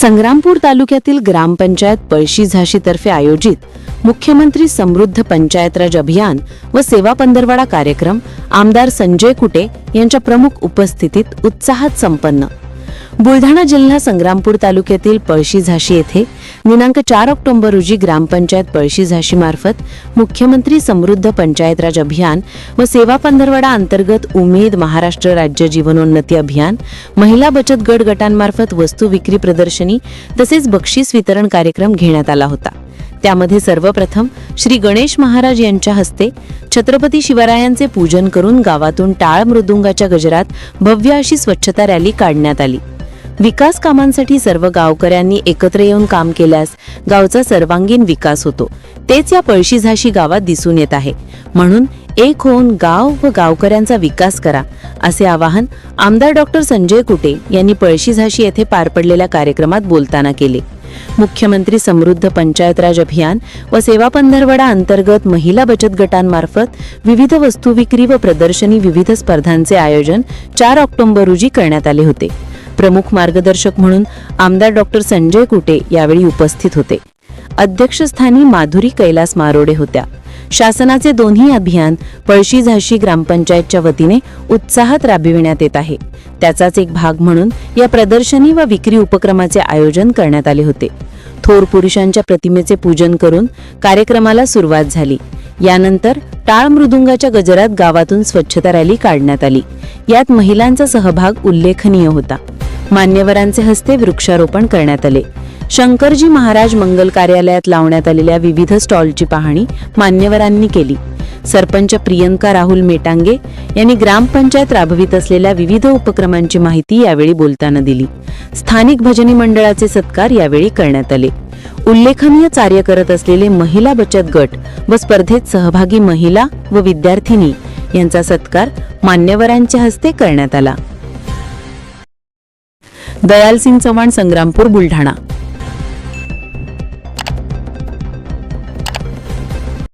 संग्रामपूर तालुक्यातील ग्रामपंचायत पळशी झाशीतर्फे आयोजित मुख्यमंत्री समृद्ध पंचायतराज अभियान व सेवा पंधरवाडा कार्यक्रम आमदार संजय कुटे यांच्या प्रमुख उपस्थितीत उत्साहात संपन्न. बुलढाणा जिल्हा संग्रामपूर तालुक्यातील पळशी झाशी येथे दिनांक चार ऑक्टोबर रोजी ग्रामपंचायत पळशी झाशी मार्फत मुख्यमंत्री समृद्ध पंचायतराज अभियान व सेवा पंधरवडा अंतर्गत उमेद महाराष्ट्र राज्य जीवनोन्नती अभियान महिला बचत गट गटांमार्फत वस्तू विक्री प्रदर्शनी तसेच बक्षीस वितरण कार्यक्रम घेण्यात आला होता. त्यामध्ये सर्वप्रथम श्री गणेश महाराज यांच्या हस्ते छत्रपती शिवरायांचे पूजन करून गावातून टाळ मृदुंगाच्या गजरात भव्य अशी स्वच्छता रॅली काढण्यात आली. विकास कामांसाठी सर्व गावकऱ्यांनी एकत्र येऊन काम केल्यास गावचा सर्वांगीण विकास होतो. तेच या पळशी झाशी गावात दिसून येत आहे. म्हणून एक होऊन गाव व गावकऱ्यांचा विकास करा असे आवाहन आमदार डॉक्टर संजय कुटे यांनी पळशी झाशी येथे पार पडलेल्या कार्यक्रमात बोलताना केले. मुख्यमंत्री समृद्ध पंचायत राज अभियान व सेवा पंधरवडा अंतर्गत महिला बचत गटांमार्फत विविध वस्तू विक्री व प्रदर्शनी विविध स्पर्धांचे आयोजन चार ऑक्टोबर रोजी करण्यात आले होते. प्रमुख मार्गदर्शक म्हणून आमदार डॉक्टर संजय कुटे यावेळी उपस्थित होते. अध्यक्षस्थानी माधुरी कैलास मारोडे होत्या. शासनाचे दोन्ही अभियान पळशी झाशी ग्रामपंचायतच्या वतीने उत्साहात राबविण्यात येत आहे. त्याचाच एक भाग म्हणून या प्रदर्शनी व विक्री उपक्रमाचे आयोजन करण्यात आले होते. थोर पुरुषांच्या प्रतिमेचे पूजन करून कार्यक्रमाला सुरुवात झाली. यानंतर टाळ मृदुंगाच्या गजरात गावातून स्वच्छता रॅली काढण्यात आली. यात महिलांचा सहभाग उल्लेखनीय होता. मान्यवरांचे हस्ते वृक्षारोपण करण्यात आले. शंकरजी महाराज मंगल कार्यालयात लावण्यात आलेल्या विविध स्टॉलची पाहणी मान्यवरांनी केली. सरपंच प्रियंका राहुल मेटांगे यांनी ग्रामपंचायत राबवित असलेल्या विविध उपक्रमांची माहिती यावेळी बोलताना दिली. स्थानिक भजनी मंडळाचे सत्कार यावेळी करण्यात आले. उल्लेखनीय कार्य करत असलेले महिला बचत गट व स्पर्धेत सहभागी महिला व विद्यार्थिनी यांचा सत्कार मान्यवरांच्या हस्ते करण्यात आला. दयालसिंग चव्हाण संग्रामपूर बुलढाणा